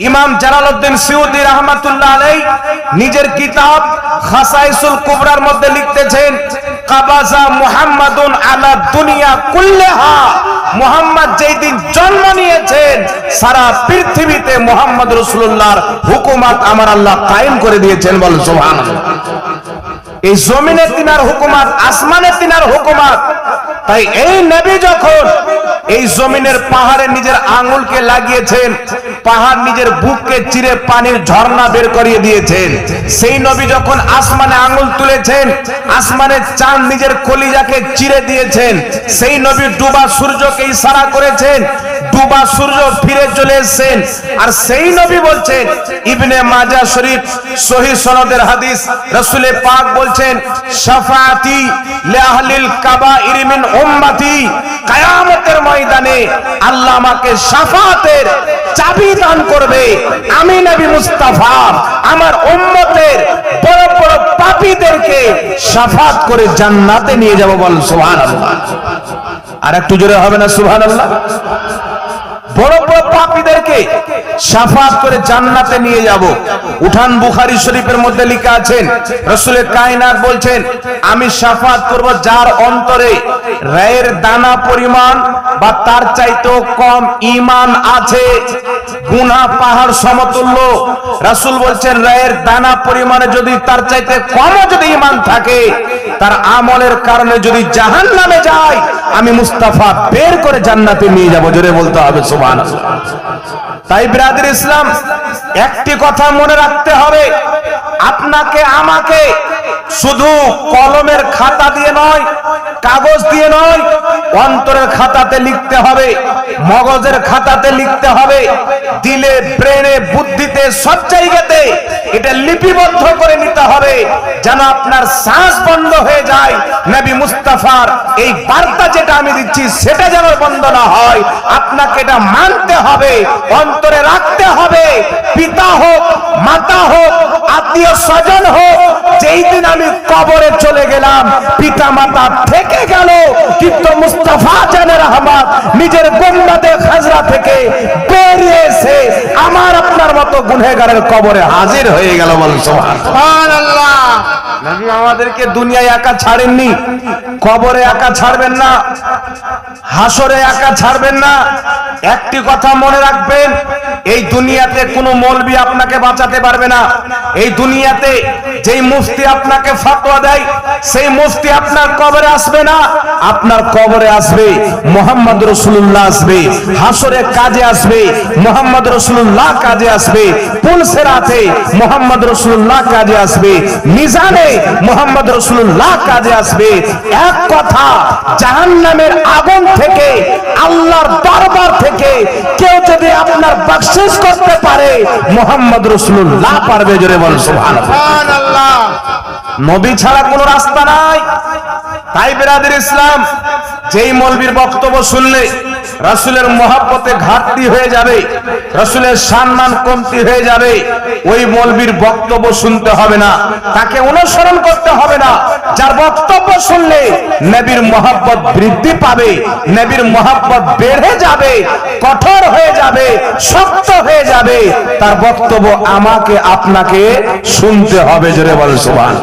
ইমাম জালালউদ্দিন সিউদি রহমাতুল্লাহ আলাই নিজের কিতাব খাসাইসুল কুবরার মধ্যে লিখতেছেন, কাবাজা মুহাম্মাদুন আলা দুনিয়া কুল্লাহা। মুহাম্মদ যেই দিন জন্ম নিয়েছেন, সারা পৃথিবীতে মুহাম্মদ রাসূলুল্লাহর হুকুমত আমার আল্লাহ কায়েম করে দিয়েছেন, বলেন সুবহানাল্লাহ। এই জমিনে তিনার হুকুমাত, আসমানে তিনার হুকুমাত তাই এই নবী যখন এই জমিনের পাহাড়ে নিজের আঙুলকে লাগিয়েছেন, পাহাড় নিজের বুককে চিরে পানির ঝর্ণা বের করিয়ে দিয়েছেন, সেই নবী যখন আসমানে আঙুল তুলেছেন, আসমানের চাঁদ নিজের কলিজাকে চিরে দিয়েছেন, সেই নবী ডুবা সূর্যকে ইশারা করেছেন, ডুবা সূর্য ফিরে চলে এসেছেন, আর সেই নবী বলছেন, ইবনে মাজা শরীফ সহি সনদের হাদিস রসুলে পাক বলছেন, শাফাআতি লিআহলিল কাবা মিন উম্মতি কিয়ামতের ময়দানে আল্লাহ আমাকে সাফাতের চাবি দান করবে। আমি নবী মুস্তাফা, আমার উম্মতের বড় বড় পাপীদেরকে শাফাত করে জান্নাতে নিয়ে যাব বল, সুবহানাল্লাহ। আর একটু জোরে হবে না, সুবহানাল্লাহ? বড় বড় পাপীদেরকে সাফাত করে জান্নাতে নিয়ে যাব। উঠান বুখারি শরীফের মধ্যে লেখা আছেন রসুলে কায়নাত বলছেন, আমি সাফাত করব যার অন্তরে রায়ের দানা পরিমাণ বা তার চাইতেও কম ইমান আছে। গুনাহ পাহাড়, সমতুল্য। রাসুল বলছেন, রায়ের দানা পরিমাণে যদি তার চাইতে কমও যদি ইমান থাকে, তার আমলের কারণে যদি জাহান্নামে যায়, আমি মুস্তাফা বের করে জান্নাতে নিয়ে যাব। জোরে বলতে হবে সুমান তাই, বিরাদের ইসলাম, একটি কথা মনে রাখতে হবে। আপনাকে, আমাকে শুধু কলমের খাতা দিয়ে নয়, কাগজ দিয়ে নয়, অন্তরের খাতাতে লিখতে হবে, মগজের খাতাতে লিখতে হবে, দিলে, ব্রেনে, বুদ্ধিতে, সব জায়গাতে এটা লিপিবদ্ধ করে নিতে হবে, যেন আপনার শ্বাস বন্ধ হয়ে যায়। নবী মুস্তাফার এই বার্তা যেটা আমি দিচ্ছি, সেটা যেন বন্ধ না হয়। আপনাকে এটা মানতে হবে, অন্তরে রাখতে হবে। পিতা হোক, মাতা হোক, আত্মীয় স্বজন হোক, যেই দিন আমি কবরে চলে গেলাম পিতা মাতা থেকে গেল, কিন্তু মুস্তাফা জানের রহমত, নিজের গুন্ডাতে খাজরা থেকে বেরিয়ে এসে আমার আপনার মতো গুনহেগারের কবরে হাজির হয়ে গেল বল সুবহানাল্লাহ। নবী আমাদেরকে দুনিয়ায় একা ছাড়েননি, কবরে একা ছাড়বেন না, হাসরে একা ছাড়বেন না। একটি কথা মনে রাখবেন, এই দুনিয়াতে কোনো মৌলবি আপনাকে বাঁচাতে পারবে না। এই দুনিয়াতে যেই মুফতি আপনাকে ফতোয়া দেয়, সেই মুফতি আপনার কবরে আসবে না, আপনার কবরে আসবে মোহাম্মদ রসুল্লাহ আসবে, হাসরে কাজে আসবে মোহাম্মদ রসুল্লাহ কাজে আসবে পুলসেরাতে মোহাম্মদ রসুল্লাহ কাজে আসবে, মিজানে মোহাম্মদ রসুল্লাহ কাজে আসবে। এক কথা জাহান্নামের আগুন থেকে আল্লাহর দরবার থেকে কেউ যদি আপনার বকশিস করতে পারে মোহাম্মদ রসুল্লাহ পারবে জোরে বল সুবহানাল্লাহ। নবী ছাড়া কোনো রাস্তা নাই। তাই বেরাদের ইসলাম যেই মলবির বক্তব্য শুনলে রাসুলের মহাব্বতে ঘাটতি হয়ে যাবে, রাসুলের সম্মান কমতি হয়ে যাবে, ওই মলবির বক্তব্য শুনতে হবে না, তাকে অনুসরণ করতে হবে না। যার বক্তব্য শুনলে নবীর মহাব্বত বৃদ্ধি পাবে, নবীর মহাব্বত বেড়ে যাবে, কঠোর হয়ে যাবে, শক্ত হয়ে যাবে। তার বক্তব্য আমাকে, আপনাকে শুনতে হবে, জোরে বল সুবহান।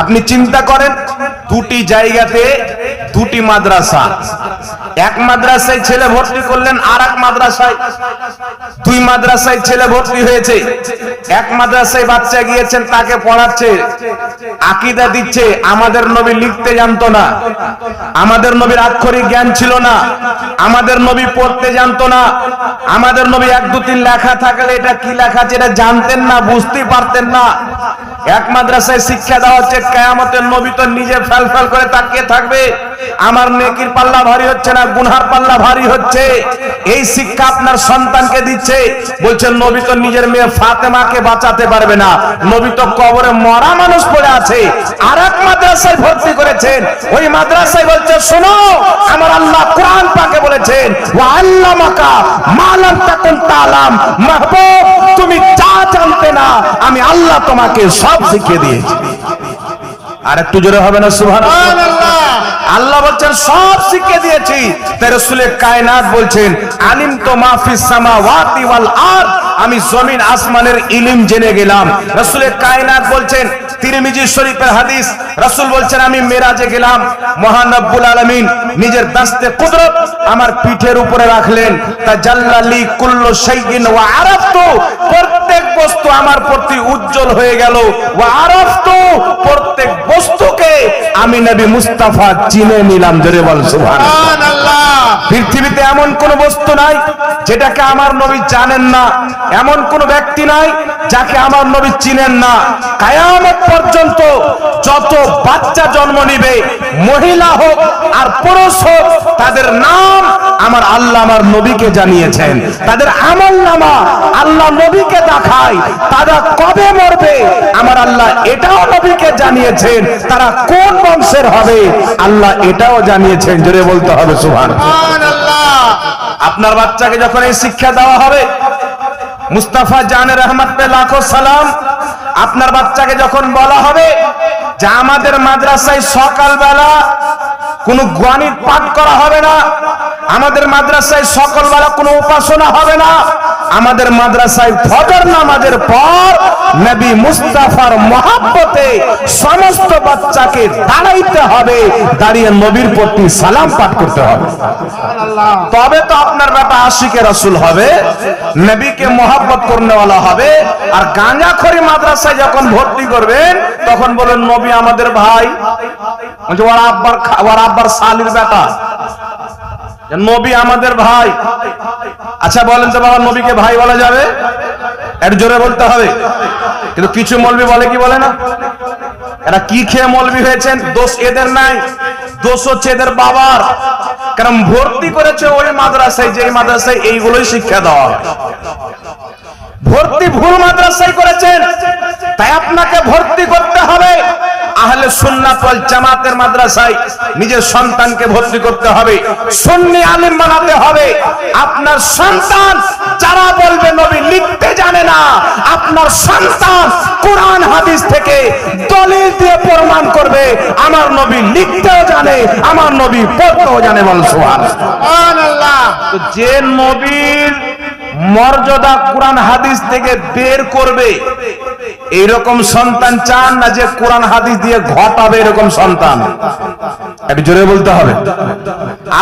আপনি চিন্তা করেন, দুটি জায়গাতে দুটি মাদ্রাসা এক মাদ্রাসায় ছেলে ভর্তি করলেন আর এক মাদ্রাসায়। দুই মাদ্রাসায় ছেলে ভর্তি হয়েছে। এক মাদ্রাসায় বাচ্চা গিয়েছেন, তাকে পড়াচ্ছে। আকিদা দিচ্ছে, আমাদের নবী লিখতে জানতো না। আমাদের নবীর আক্ষরিক জ্ঞান ছিল না। আমাদের নবী পড়তে জানতো না। আমাদের নবী এক, দু, তিন লেখা থাকলে এটা কি লেখা আছে, এটা জানতেন না বুঝতেই পারতেন না। এক মাদ্রাসায় শিক্ষা দেওয়া হচ্ছে, কেয়ামতের নবী তো নিজে ফেল ফেল করে তাকিয়ে থাকবে। আমার নেকির পাল্লা ভারী হচ্ছে না, গুনহার পাল্লা ভারী হচ্ছে। এই শিক্ষা আপনার সন্তানকে দিচ্ছে। বলছেন নবী তো নিজের মেয়ে ফাতেমাকে বাঁচাতে পারবে না। নবী তো কবরে মরা মানুষ পড়ে আছে। আর এক মাদ্রাসায় ভর্তি করেছেন। ওই মাদ্রাসায় বলছে, শোনো, আমার আল্লাহ কোরআন পাকে বলেছেন, ওয়া আল্লামাকা মালাম তাকুন তালাম। মাহবুব, তুমি যা জানতে না, আমি আল্লাহ তোমাকে সব শিখিয়ে দিয়েছি। আর একটু জোরে হবে না, সুবহানাল্লাহ? আল্লাহ বলছেন, সব শিখে দিয়েছি। তাই রসুলের কায়নাত বলছেন আলিম তো মাফিস সামাওয়াতি ওয়াল আরদ। আমি জমিন আসমানের ইলিম জেনে গেলাম। রসুলের কায়নাত বলছেন তিরমিজি শরীফের হাদিস রসুল বলছেন আমি মেরাজে গেলাম। আলমিন নিজের দাস্তে কুদরত আমার পিঠের উপরে রাখলেন। তা জাল্লালি কুল্ল শাইইন ওয়া আরাফতু প্রত্যেক বস্তু আমার প্রতি উজ্জ্বল হয়ে গেল। ওয়া আরাফতু প্রত্যেক বস্তুকে আমি নবী মুস্তাফা চিনে নিলাম। জোরে বল সুবহানাল্লাহ। পৃথিবীতে এমন কোন বস্তু নাই যেটাকে আমার নবী জানেন না। এমন কোন ব্যক্তি নাই যাকে আমার নবী চিনেন না। কায়ামত পর্যন্ত যত বাচ্চা জন্ম নিবে, মহিলা হোক আর পুরুষ হোক, তাদের নাম আমার আল্লাহ আমার নবীকে জানিয়েছেন। তাদের আমল নামা আল্লাহ নবীকে দেখায়। তারা কবে মরবে? আমার আল্লাহ এটাও নবীকে জানিয়েছেন। তারা কোন বংশের হবে? আল্লাহ এটাও জানিয়েছেন। জোরে বলতে হবে সুহান আপনার বাচ্চাকে যখন এই শিক্ষা দেওয়া হবে মুস্তাফা জানের রহমত পে লাখো সালাম। আপনার বাচ্চাকে যখন বলা হবে যে আমাদের মাদ্রাসায় সকালবেলা কোনো গণিত পাঠ করা হবে না আমাদের মাদ্রাসায় সকল সকালবেলা কোনো উপাসনা হবে না। আমাদের মাদ্রাসায় ফজর নামাজের পর নবী মুস্তাফার মহাব্বতে সমস্ত বাচ্চাকে দাঁড়াইতে হবে, দাঁড়িয়ে নবীর প্রতি সালাম পাঠ করতে হবে। তবে তো আপনার বেটা আশিকে রসুল হবে, নবীকে মোহাব্বত করনেওয়ালা হবে, আর গাঁজাখড়ি মাদ্রাসায় যখন ভর্তি করবেন, তখন বলেন নবী আমাদের ভাই। ওর আব্বার ওর আব্বার শালির বেটা। নবী আমাদের ভাই। আচ্ছা বলেন তো বাবা, নবীকে ভাই বলা যাবে? একটু জোরে বলতে হবে। কিন্তু কিছু মলবি বলে কি বলে না? এরা কি খেয়ে মলবি হয়েছেন? দোষ এদের নাই। দোষ হচ্ছে এদের বাবার। কারণ ভর্তি করেছে ওই মাদ্রাসায় যে মাদ্রাসায় এইগুলোই শিক্ষা দেওয়া ভর্তি ভুল মাদ্রাসায় করেছেন। তাই আপনাকে ভর্তি করতে হবে। আহলে সুন্নাত ওয়াল জামাতের মাদ্রাসায় নিজের সন্তানকে ভর্তি করতে হবে। সুন্নি আলিম বানাতে হবে। আপনার সন্তান যারা বলবে নবী লিখতে জানে না আপনার সন্তান কোরআন হাদিস থেকে দলিল দিয়ে প্রমাণ করবে আমার নবী লিখতেও জানে আমার নবী পড়তেও জানে বল সুবহানাল্লাহ। সুবহানাল্লাহ। তো যে নবীর মর্যাদা কোরআন হাদিস থেকে বের করবে এইরকম সন্তান চান না যে কোরআন হাদিস দিয়ে ঘটাবে এরকম সন্তান। জোরে বলতে হবে।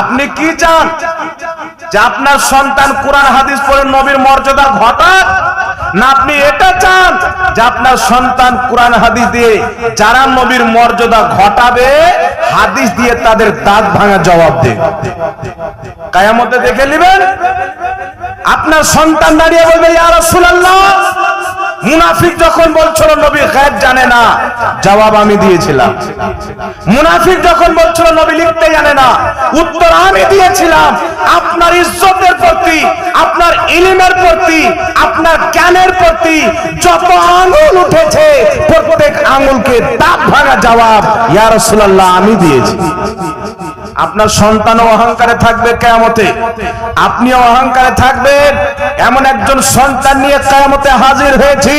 আপনি কি চান? যে আপনার সন্তান কোরআন হাদিস পড়ে নবীর মর্যাদা ঘটাক? না আপনি এটা চান যে আপনার সন্তান কোরআন হাদিস দিয়ে যারা নবীর মর্যাদা ঘটাবে, হাদিস দিয়ে তাদের দাঁত ভাঙা জবাব দেবে কায়ামতে দেখে নেবেন? আপনার সন্তান দাঁড়িয়ে বলবে, ইয়া রাসূলুল্লাহ! মুনাফিক যখন বলছিল, নবী গায়েব জানে না। জবাব আমি দিয়েছিলাম। মুনাফিক যখন বলছিল, নবী লিখতে জানে না। উত্তর আমি দিয়েছিলাম, আপনার ইজ্জতের প্রতি, আপনার ইলিমের প্রতি, আপনার জ্ঞানের প্রতি যত আঙুল উঠেছে, প্রত্যেক আঙুলকে দাঁত ভাঙা জবাব, ইয়া রাসূলুল্লাহ, আমি দিয়েছি। আপনার সন্তান অহংকারে থাকবে কেয়ামতে। আপনিও অহংকারে থাকবেন। এমন একজন সন্তান নিয়ে কেয়ামতে হাজির হয়েছি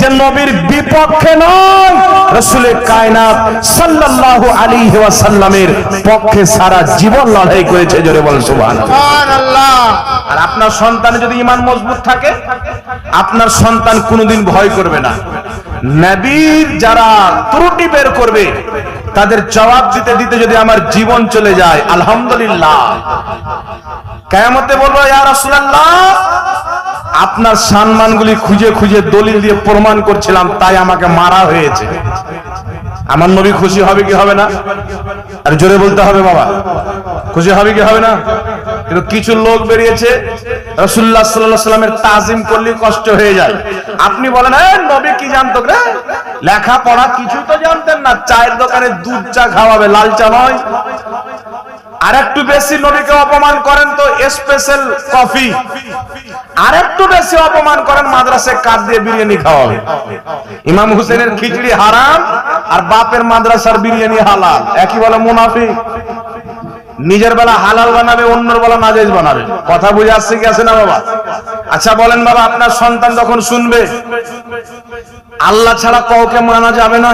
যে নবীর বিপক্ষে নয় রসুলের কায়নাত সাল্লাল্লাহু আলাইহি ওয়াসাল্লামের পক্ষে সারা জীবন লড়াই করেছে জোরে বল সুবহানাল্লাহ। আর আপনার সন্তানে যদি ইমান মজবুত থাকে আপনার সন্তান কোনোদিন ভয় করবে না। নবীর যারা ত্রুটি বের করবে, তাদের জবাব দিতে দিতে যদি আমার জীবন চলে যায়, আলহামদুলিল্লাহ। কেয়ামতে বলব রাসূলুল্লাহ, আপনার সম্মানগুলি খুঁজে খুঁজে দলিল দিয়ে প্রমাণ করছিলাম, তাই আমাকে মারা হয়েছে। আমার নবী খুশি হবে কি হবে না? আর জোরে বলতে হবে বাবা, খুশি হবে কি হবে না? কিন্তু কিছু লোক বেরিয়েছে রসুল্লাহ সাল্লাহ সাল্লামের তাজিম করলে কষ্ট হয়ে যায়। আপনি বলেন "এ, নবী কি জানতো রে? লেখাপড়া কিছু তো জানতেন না চায়ের দোকানে দুধ চা খাওয়াবে লাল চা নয়। আর একটু বেশি নবীকে অপমান করেন তো স্পেশাল কফি আর একটু বেশি অপমান করেন মাদ্রাসায় কাঠ দিয়ে বিরিয়ানি খাওয়াবে। ইমাম হুসেনের খিচড়ি হারাম আর বাপের মাদ্রাসার বিরিয়ানি হালাল। একই বলে মুনাফি নিজের বেলা হালাল বানাবে, অন্যের বেলা নাজেজ বানাবে। কথা বুঝে আসছে কি আছে না বাবা? আচ্ছা বলেন বাবা, আপনার সন্তান যখন শুনবে, আল্লাহ ছাড়া কাউকে মানা যাবে না,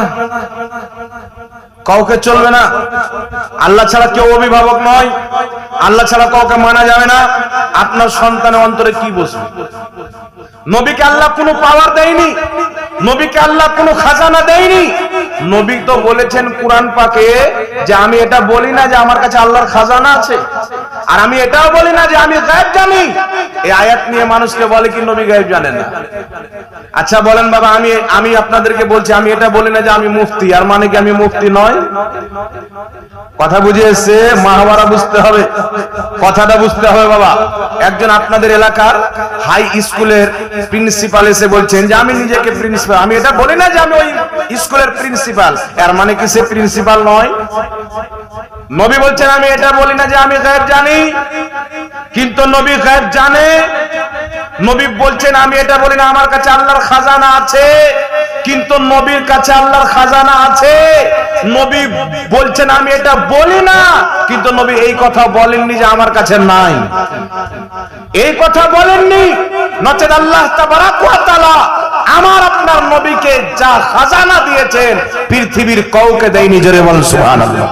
কাউকে চলবে না। আল্লাহ ছাড়া কেউ অভিভাবক নয়, আল্লাহ ছাড়া কাউকে মানা যাবে না। আপনার সন্তানের অন্তরে কি বসবে? নবীকে আল্লাহ কোনো পাওয়ার দেয়নি। নবীকে আল্লাহ কোনো খাজানা দেয়নি। নবী তো বলেছেন কোরআন পাকে যে আমি এটা বলি না যে আমার কাছে আল্লাহর খাজানা আছে। আর আমি এটাও বলি না যে আমি গায়েব জানি। এই আয়াত নিয়ে মানুষকে বলে কি নবী গায়েব জানেন না? আচ্ছা বলেন বাবা, আমি আমি আপনাদেরকে বলছি, আমি এটা বলি না যে আমি মুফতি। আর মানে কি আমি মুফতি নয়? কথা বুঝে এসছে মাহাবারা বুঝতে হবে। কথাটা বুঝতে হবে, বাবা। একজন আপনাদের এলাকার হাই স্কুলের প্রিন্সিপাল এসে বলছেন যে, আমি নিজেকে প্রিন্সিপাল, আমি এটা বলি না যে আমি ওই স্কুলের প্রিন্সিপাল। এর মানে কি সে প্রিন্সিপাল নয়? নবী বলছেন, আমি এটা বলি না যে আমি গায়েব জানি। কিন্তু নবী গায়েব জানে। নবী বলছেন, আমি এটা বলি না, আমার কাছে আল্লাহর খাজানা আছে। কিন্তু নবীর কাছে আল্লাহর খাজানা আছে। নবী বলছেন, আমি এটা বলি না। কিন্তু নবী এই কথা বলেননি যে আমার কাছে নাই। এই কথা বলেননি, নচেত আল্লাহ আমার আপনার নবীকে যা খাজানা দিয়েছেন, পৃথিবীর কাউকে দেয়নি। জোরে বল সুবহানাল্লাহ।